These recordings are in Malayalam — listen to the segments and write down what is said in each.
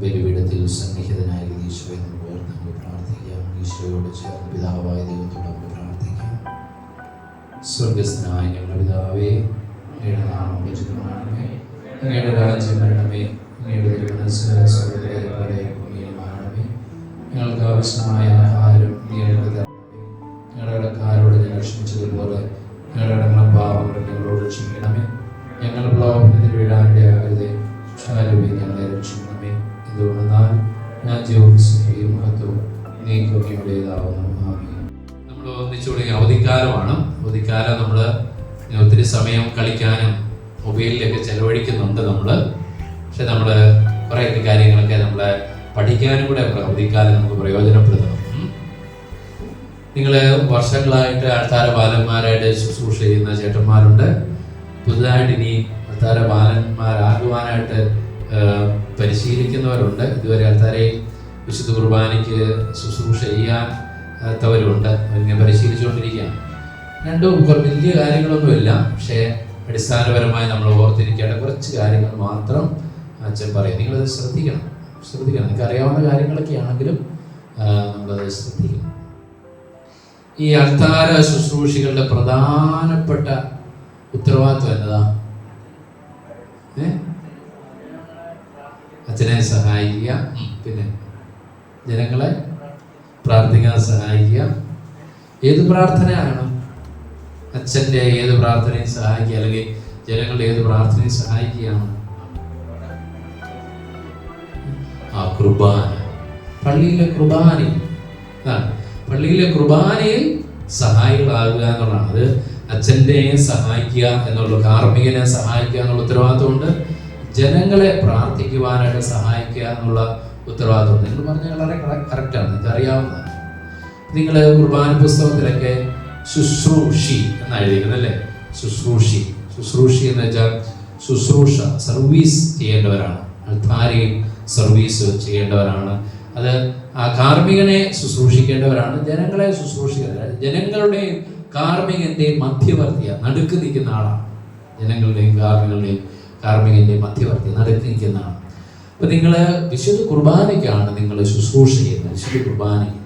ബലിപീഠത്തിൽ സന്നിഹിതനായ ഈശോയെ നമുക്ക് ഓർത്ത് നമുക്ക് പ്രാർത്ഥിക്കാം. ഈശോയോട് ചേർന്ന് പിതാവായ ദൈവത്തോട് നമുക്ക് പ്രാർത്ഥിക്കാം. സ്വർഗസ്ഥനായ ഞങ്ങളുടെ പിതാവേ അങ്ങയുടെ നാമം വിചിതമാണമേ അങ്ങയുടെ രാജ്യം വരണമേ. അങ്ങയുടെ തിരുമനസ് സ്വർഗത്തിലെ പോലെ ഭൂമിയിലുമാണമേ ഞങ്ങൾക്ക് ആവശ്യമായ അവധിക്കാലം നമ്മൾ ഒത്തിരി സമയം കളിക്കാനും മൊബൈലിലൊക്കെ ചെലവഴിക്കുന്നുണ്ട് നമ്മൾ പക്ഷെ നമ്മൾ കുറേയൊക്കെ കാര്യങ്ങളൊക്കെ നമ്മൾ പഠിക്കാനും കൂടെ അവധിക്കാലം നമുക്ക് പ്രയോജനപ്പെടുത്തണം. നിങ്ങൾ വർഷങ്ങളായിട്ട് ആൾത്താര ബാലന്മാരായിട്ട് ശുശ്രൂഷ ചെയ്യുന്ന ചേട്ടന്മാരുണ്ട്. പുതുതായിട്ട് ഇനി ആൾത്താര ബാലന്മാരാകുവാനായിട്ട് പരിശീലിക്കുന്നവരുണ്ട്. ഇതുവരെ ആൾത്താരെ വിശുദ്ധ കുർബാനയ്ക്ക് ശുശ്രൂഷ ചെയ്യാത്തവരുണ്ട്. അവരിങ്ങനെ പരിശീലിച്ചുകൊണ്ടിരിക്കുകയാണ്. രണ്ടും വലിയ കാര്യങ്ങളൊന്നുമില്ല. പക്ഷേ അടിസ്ഥാനപരമായി നമ്മൾ ഓർത്തിരിക്കേണ്ട കുറച്ച് കാര്യങ്ങൾ മാത്രം അച്ഛൻ പറയും നിങ്ങളത് ശ്രദ്ധിക്കണം. ശ്രദ്ധിക്കണം. നിങ്ങൾക്ക് അറിയാവുന്ന കാര്യങ്ങളൊക്കെ ആണെങ്കിലും നമ്മളത് ശ്രദ്ധിക്കണം. ഈ അൾത്താര ശുശ്രൂഷികളുടെ പ്രധാനപ്പെട്ട ഉത്തരവാദിത്വം എന്നതാ? അച്ഛനെ സഹായിക്കുക. പിന്നെ ജനങ്ങളെ പ്രാർത്ഥിക്കാൻ സഹായിക്കുക. ഏത് പ്രാർത്ഥനയാണ്? അച്ഛന്റെ ഏത് പ്രാർത്ഥനയും സഹായിക്കുക അല്ലെങ്കിൽ ജനങ്ങളുടെ ഏത് പ്രാർത്ഥനയും സഹായിക്കുകയാണ്. ആ കുർബാന. പള്ളിയിലെ കുർബാനയിൽ പള്ളിയിലെ കുർബാനയിൽ സഹായികളാകുക എന്നുള്ളതാണ്. അത് അച്ഛന്റെയും സഹായിക്കുക എന്നുള്ള കാർമ്മികനെ സഹായിക്കുക എന്നുള്ള ഉത്തരവാദിത്വമുണ്ട്. ജനങ്ങളെ പ്രാർത്ഥിക്കുവാനായിട്ട് സഹായിക്കുക എന്നുള്ള ഉത്തരവാദിത്വം നിങ്ങൾ പറഞ്ഞ വളരെ കറക്റ്റാണ് നിങ്ങൾക്ക് അറിയാവുന്നതാണ് നിങ്ങൾ കുർബാന പുസ്തകത്തിലൊക്കെ ശുശ്രൂഷി എന്നാണ് എഴുതിയിരിക്കുന്നത് അല്ലേ ശുശ്രൂഷി. ശുശ്രൂഷി എന്ന് വെച്ചാൽ ശുശ്രൂഷ സർവീസ് ചെയ്യേണ്ടവരാണ്. അൾത്താരയിൽ സർവീസ് ചെയ്യേണ്ടവരാണ്. അത് ആ കാർമ്മികനെ ശുശ്രൂഷിക്കേണ്ടവരാണ്. ജനങ്ങളെ ശുശ്രൂഷിക്കേണ്ടവരാണ്. ജനങ്ങളുടെയും കാർമ്മികന്റെയും മധ്യവർത്തിയ നടുക്ക് നിൽക്കുന്ന ആളാണ്. ജനങ്ങളുടെയും കാർമ്മികളുടെയും കാർമ്മികന്റെയും മധ്യവർത്തി നടുക്ക് നിൽക്കുന്ന ആളാണ്. അപ്പം നിങ്ങൾ വിശുദ്ധ കുർബാനയ്ക്കാണ് നിങ്ങൾ ശുശ്രൂഷ ചെയ്യുന്നത്. വിശുദ്ധ കുർബാനയ്ക്ക്.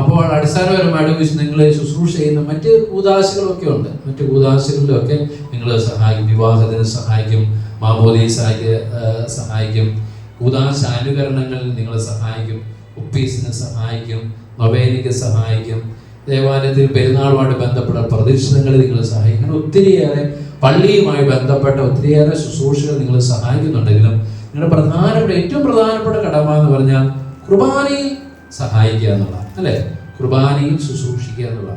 അപ്പോൾ അടിസ്ഥാനപരമായിട്ട് വെച്ച് നിങ്ങൾ ശുശ്രൂഷ ചെയ്യുന്ന മറ്റ് കൂതാശകളൊക്കെ ഉണ്ട്. മറ്റ് കൂതാശകളിലൊക്കെ നിങ്ങൾ സഹായിക്കും. വിവാഹത്തിന് സഹായിക്കും. മാമോദീസായ്ക്ക് സഹായിക്കും. കൂതാശ അനുകരണങ്ങളിൽ നിങ്ങൾ സഹായിക്കും. ഒപ്പീസിന് സഹായിക്കും. നൊവേനിക്ക് സഹായിക്കും. ദേവാലയത്തിൽ പെരുന്നാളുമായിട്ട് ബന്ധപ്പെട്ട പ്രദക്ഷിണങ്ങളിൽ നിങ്ങൾ സഹായിക്കും. ഒത്തിരിയേറെ പള്ളിയുമായി ബന്ധപ്പെട്ട ഒത്തിരിയേറെ ശുശ്രൂഷകൾ നിങ്ങൾ സഹായിക്കുന്നുണ്ടെങ്കിലും നിങ്ങളുടെ പ്രധാനപ്പെട്ട ഏറ്റവും പ്രധാനപ്പെട്ട കടമ എന്ന് പറഞ്ഞാൽ കുർബാനയിൽ സഹായിക്കുക എന്നുള്ളതാണ്. അല്ലേ? കുർബാനയിൽ ശുശ്രൂഷിക്കുക എന്നുള്ള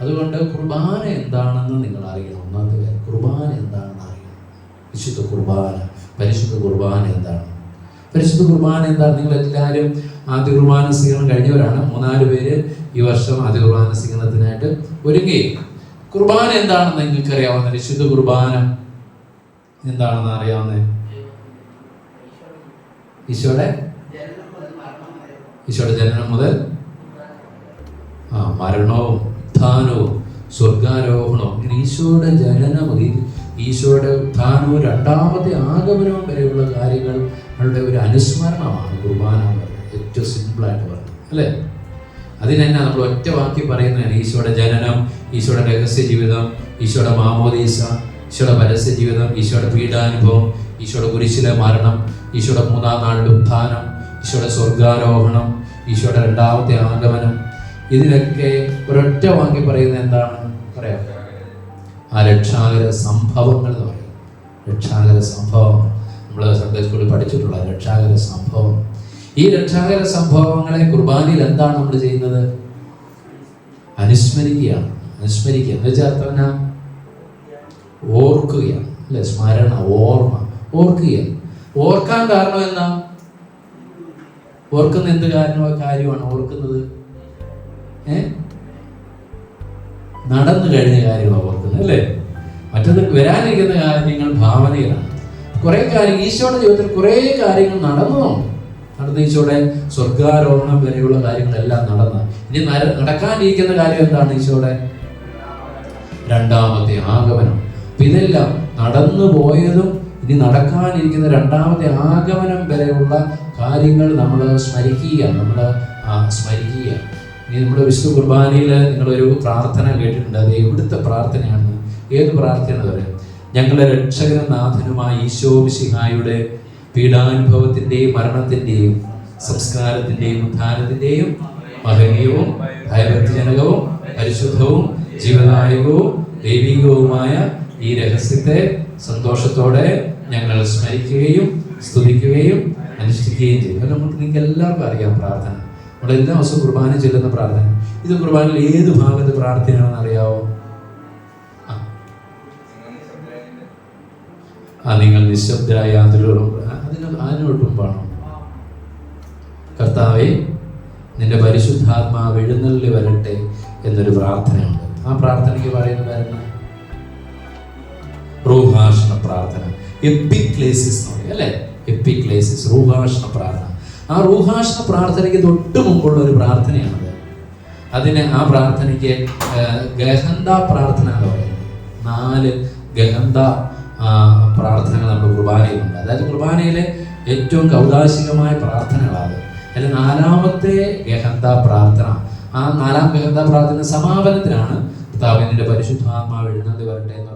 അതുകൊണ്ട് കുർബാന എന്താണെന്ന് നിങ്ങൾ അറിയണം ഒന്നാമത്തെ കാര്യം കുർബാന എന്താണെന്ന് അറിയണം. വിശുദ്ധ കുർബാന പരിശുദ്ധ കുർബാന എന്താണ്? പരിശുദ്ധ കുർബാന എന്താണ്? നിങ്ങൾ എല്ലാവരും ആദ്യ കുർബാന സ്വീകരണം കഴിഞ്ഞവരാണ്. മൂന്നാൽ പേര് ഈ വർഷം ആദ്യ കുർബാന സ്വീകരണത്തിനായിട്ട് ഒരുങ്ങി. കുർബാന എന്താണെന്ന് നിങ്ങൾക്ക് അറിയാവുന്ന വിശുദ്ധ കുർബാന എന്താണെന്ന് അറിയാവുന്ന? ഈശോയുടെ? ഈശോടെ ജനനം മുതൽ മരണവും ഉത്ഥാനവും സ്വർഗാരോഹണവും ഇങ്ങനെ ഈശോയുടെ ജനനം മുതൽ ഈശോയുടെ ഉത്ഥാനവും രണ്ടാമത്തെ ആഗമനവും വരെയുള്ള കാര്യങ്ങളുടെ ഒരു അനുസ്മരണമാണ് കുർബാന എന്ന് പറയുന്നത്. ഏറ്റവും സിമ്പിളായിട്ട് പറയുന്നത്. അല്ലേ? അതിനെന്നെ നമ്മൾ ഒറ്റ വാക്കി പറയുന്നതാണ് ഈശോയുടെ ജനനം ഈശോയുടെ രഹസ്യ ജീവിതം ഈശോയുടെ മാമോദീസ ഈശോയുടെ പരസ്യ ജീവിതം ഈശോയുടെ പീഡാനുഭവം ഈശോയുടെ കുരിശിലെ മരണം ഈശോയുടെ മൂന്നാം നാളിലെ ഉത്ഥാനം ഈശോയുടെ സ്വർഗാരോഹണം ഈശോയുടെ രണ്ടാമത്തെ ആഗമനം ഇതിനൊക്കെ ഒരൊറ്റ വാങ്ങി പറയുന്നത് എന്താണ്? പറയാം. ആ രക്ഷാകര സംഭവങ്ങൾ എന്ന് പറയും. രക്ഷാകര സംഭവം. നമ്മൾ സൺഡേ സ്കൂളിൽ പഠിച്ചിട്ടുള്ള രക്ഷാകര സംഭവം. ഈ രക്ഷാകര സംഭവങ്ങളെ കുർബാനയിൽ എന്താണ് നമ്മൾ ചെയ്യുന്നത്? അനുസ്മരിക്കുകയാണ്. അനുസ്മരിക്കുക. എന്ന് വെച്ചാൽ അർത്ഥം ഓർക്കുകയാണ്. അല്ലെ? സ്മരണ ഓർമ്മ. ഓർക്കുകയാണ്. ഓർക്കാൻ കാരണം എന്താ? ഓർക്കുന്ന എന്ത് കാരണമോ കാര്യമാണ് ഓർക്കുന്നത്? നടന്നു കഴിഞ്ഞ കാര്യങ്ങൾ ഓർക്കുന്നത് അല്ലേ? മറ്റത് വരാനിരിക്കുന്ന കാര്യങ്ങൾ ഭാവനയിലാണ്. കുറെ കാര്യങ്ങൾ ഈശോയുടെ ജീവിതത്തിൽ കുറെ കാര്യങ്ങൾ നടന്നു. നടന്ന ഈശോയുടെ സ്വർഗാരോഹണം വരെയുള്ള കാര്യങ്ങളെല്ലാം നടന്ന. ഇനി നര- നടക്കാനിരിക്കുന്ന കാര്യം എന്താണ് ഈശോയുടെ? രണ്ടാമത്തെ ആഗമനം. ഇതെല്ലാം നടന്നു പോയതും ഇനി നടക്കാനിരിക്കുന്ന രണ്ടാമത്തെ ആഗമനം വരെയുള്ള കാര്യങ്ങൾ നമ്മൾ സ്മരിക്കുക നമ്മൾ സ്മരിക്കുക. ഇനി നമ്മുടെ വിശുദ്ധ കുർബാനയിൽ നിങ്ങളൊരു പ്രാർത്ഥന കേട്ടിട്ടുണ്ട്. അത് എവിടുത്തെ പ്രാർത്ഥനയാണ്? ഏത് പ്രാർത്ഥനയാണ് പറയാം? ഞങ്ങളുടെ രക്ഷകനാഥനുമായ ഈശോ മിശിഹായുടെ പീഡാനുഭവത്തിന്റെയും മരണത്തിന്റെയും സംസ്കാരത്തിന്റെയും ഉത്ഥാനത്തിന്റെയും മഹനീയവും ഭയഭക്തിജനകവും പരിശുദ്ധവും ജീവദായകവും ദൈവികവുമായ ഈ രഹസ്യത്തെ സന്തോഷത്തോടെ ഞങ്ങൾ സ്മരിക്കുകയും സ്തുതിക്കുകയും അനുഷ്ഠിക്കുകയും ചെയ്യും. അത് നമുക്ക് നിങ്ങൾക്ക് എല്ലാവർക്കും അറിയാം പ്രാർത്ഥന. നമ്മൾ എല്ലാ ദിവസവും കുർബാന ചെല്ലുന്ന പ്രാർത്ഥന. ഇത് കുർബാനയിൽ ഏത് ഭാഗത്ത് പ്രാർത്ഥനയാണെന്ന് അറിയാവോ? ആ. നിങ്ങൾ നിശബ്ദരായ അതിലൂടെ അതിന് അതിനോട്ട് മുമ്പാണോ? കർത്താവെ നിന്റെ പരിശുദ്ധാത്മാവ് എഴുന്നള്ളി വരട്ടെ എന്നൊരു പ്രാർത്ഥനയുണ്ട്. ആ പ്രാർത്ഥനയ്ക്ക് പറയുന്ന വരുന്ന റൂഹാഷണ പ്രാർത്ഥന. എപ്പിക്ലേസിസ് എന്ന് അല്ലേ? എപ്പിക്ലേസിസ് റൂഹാഷണ പ്രാർത്ഥന. ആ റൂഹാഷ്ണ പ്രാർത്ഥനയ്ക്ക് തൊട്ട് മുമ്പുള്ള ഒരു പ്രാർത്ഥനയാണത് അതിന് ആ പ്രാർത്ഥനയ്ക്ക് ഗഹന്ത പ്രാർത്ഥന എന്ന് പറയുന്നത്. നാല് ഗഹന്ത പ്രാർത്ഥന നമ്മുടെ കുർബാനയിലുണ്ട്. അതായത് കുർബാനയിലെ ഏറ്റവും കൗതാശികമായ പ്രാർത്ഥനകളാണ്. അതിൽ നാലാമത്തെ ഗഹന്ത പ്രാർത്ഥന. ആ നാലാം ഗഹന്ത പ്രാർത്ഥന സമാപനത്തിലാണ് കർത്താവിന്റെ പരിശുദ്ധാത്മാവ് എഴുന്നള്ളി വരട്ടെ എന്ന്